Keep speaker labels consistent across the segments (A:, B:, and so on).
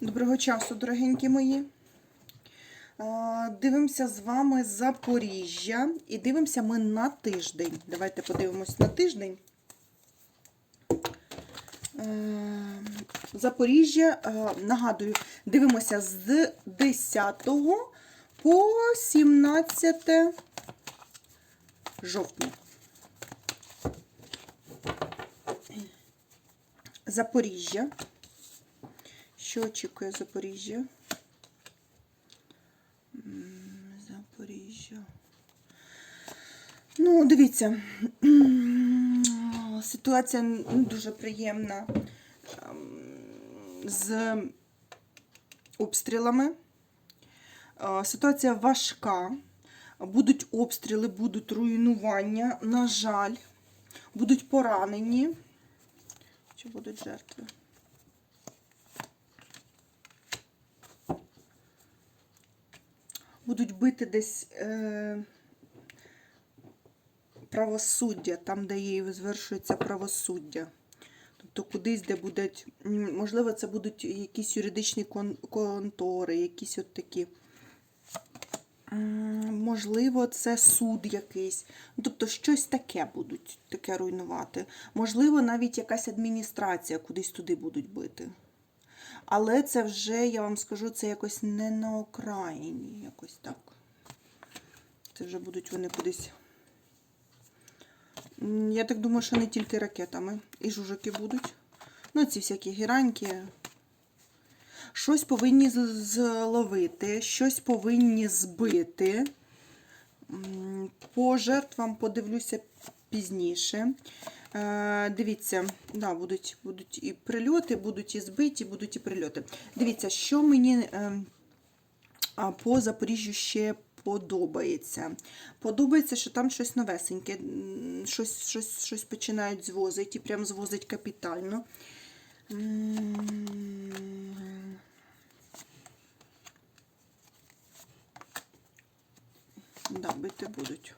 A: Доброго часу, дорогенькі мої. Дивимося з вами Запоріжжя і дивимося ми на тиждень. Давайте подивимось на тиждень. Е, Запоріжжя, е, нагадую, дивимося з 10 по 17 жовтня. Запоріжжя. Що очікує Запоріжжя? Запоріжжя. Ну, дивіться, ситуація дуже приємна ем, з обстрілами. Е, Ситуація важка. Будуть обстріли, будуть руйнування, на жаль, будуть поранені. Чи будуть жертви? Будуть бити десь е, правосуддя, там, де її звершується правосуддя. Тобто кудись, де будуть, можливо, це будуть якісь юридичні кон- контори, якісь от такі. Можливо, це суд якийсь. Ну, Тобто щось таке будуть таке руйнувати. Можливо, навіть якась адміністрація кудись туди будуть бити. Але це вже, я вам скажу, це якось не на окраїні, якось так. Це вже будуть вони кудись. Я так думаю, що не тільки ракетами. І жужики будуть. Ну, ці всякі гіраньки. Щось повинні зловити, щось повинні збити. По жертвам подивлюся пізніше. Е, Дивіться, да, будуть, будуть і прильоти, будуть і збиті, будуть і прильоти. Дивіться, що мені е, по Запоріжжю ще подобається. Подобається, що там щось новесеньке, щось, щось, щось починають звозити, і прям звозить капітально. Да, бити будуть.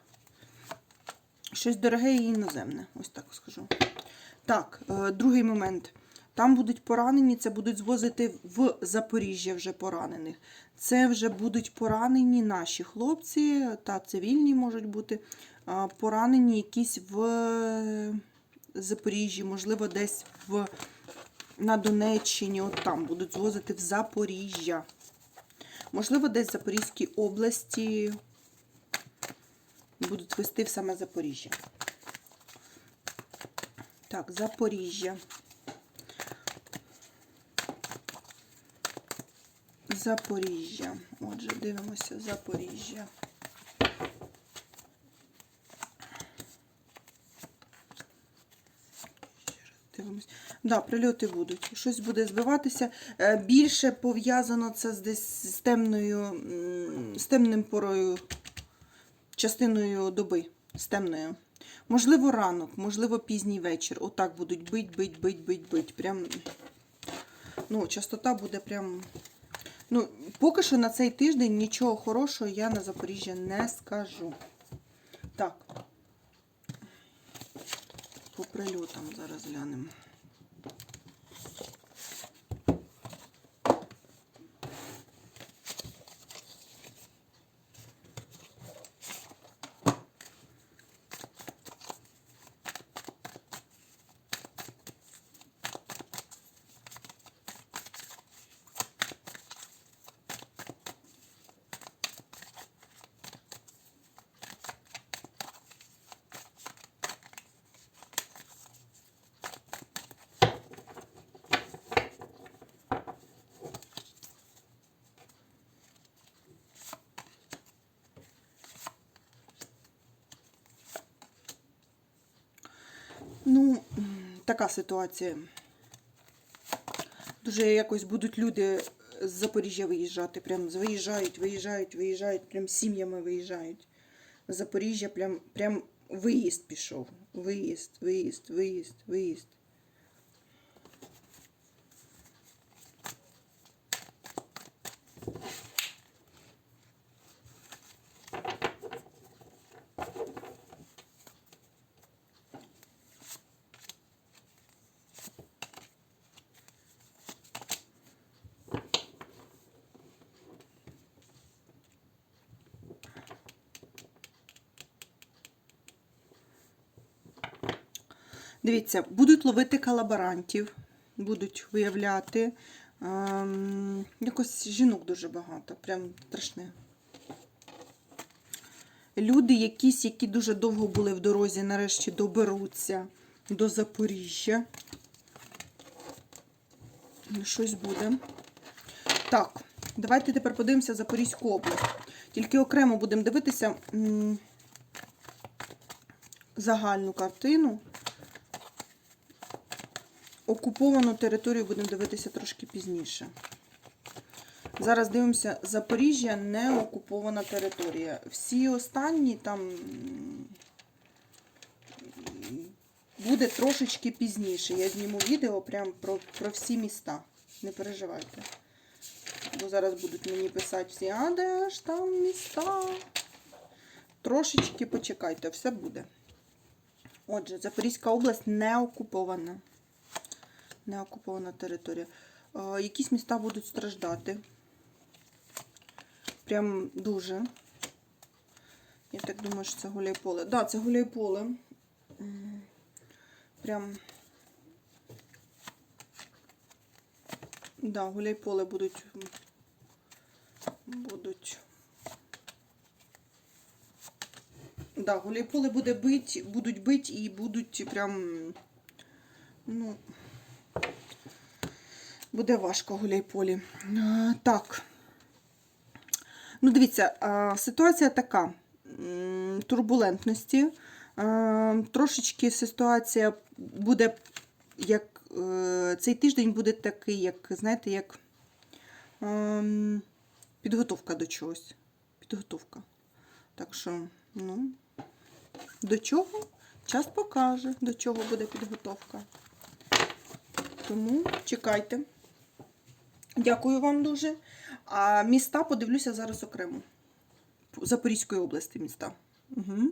A: Щось дороге і іноземне, ось так скажу. Так, е, другий момент. Там будуть поранені, це будуть звозити в Запоріжжя вже поранених. Це вже будуть поранені наші хлопці та цивільні можуть бути поранені якісь в Запоріжжі, можливо, десь в, на Донеччині, от там будуть звозити в Запоріжжя. Можливо, десь в Запорізькій області будуть вести в саме Запоріжжя. Так, Запоріжжя. Запоріжжя. Отже, дивимося Запоріжжя. Дивимось. Да, прильоти будуть. Щось буде збиватися. Е, Більше пов'язано це з десь з темною, з темним порою, частиною доби, з темною. Можливо, ранок, можливо, пізній вечір. Отак будуть бить, бить, бить, бить, бить. Прям, ну, частота буде прям. Ну, поки що на цей тиждень нічого хорошого я на Запоріжжя не скажу. Так. По прильотам зараз глянемо. Ну, така ситуація. Дуже якось будуть люди з Запоріжжя виїжджати. Прям виїжджають, виїжджають, виїжджають, прям сім'ями виїжджають. З Запоріжжя прям, прям виїзд пішов. Виїзд, виїзд, виїзд, виїзд. Дивіться, будуть ловити колаборантів, будуть виявляти. Ем, якось жінок дуже багато, прям страшне. Люди, якісь, які дуже довго були в дорозі, нарешті доберуться до Запоріжжя. Щось буде. Так, давайте тепер подивимося Запорізьку область. Тільки окремо будемо дивитися загальну картину. Окуповану територію будемо дивитися трошки пізніше. Зараз дивимося Запоріжжя не окупована територія. Всі останні там буде трошечки пізніше. Я зніму відео прям про, про всі міста. Не переживайте. Бо зараз будуть мені писати всі, а де ж там міста? Трошечки почекайте, все буде. Отже, Запорізька область не окупована. Не окупована територія. Е, якісь міста будуть страждати. Прям дуже. Я так думаю, що це Гуляйполе. Так, да, це Гуляйполе. Прям. Да, Гуляйполе будуть. Будуть. Да, Гуляйполе буде бить, будуть бить і будуть прям. Ну. Буде важко Гуляйполі. Так. Ну, дивіться, ситуація така. Турбулентності. Трошечки ситуація буде, як е, цей тиждень буде такий, як, знаєте, як ем, підготовка до чогось. Підготовка. Так що, ну, до чого? Час покаже, до чого буде підготовка. Тому чекайте. Дякую вам дуже. А міста подивлюся зараз окремо. Запорізької області міста. Угу.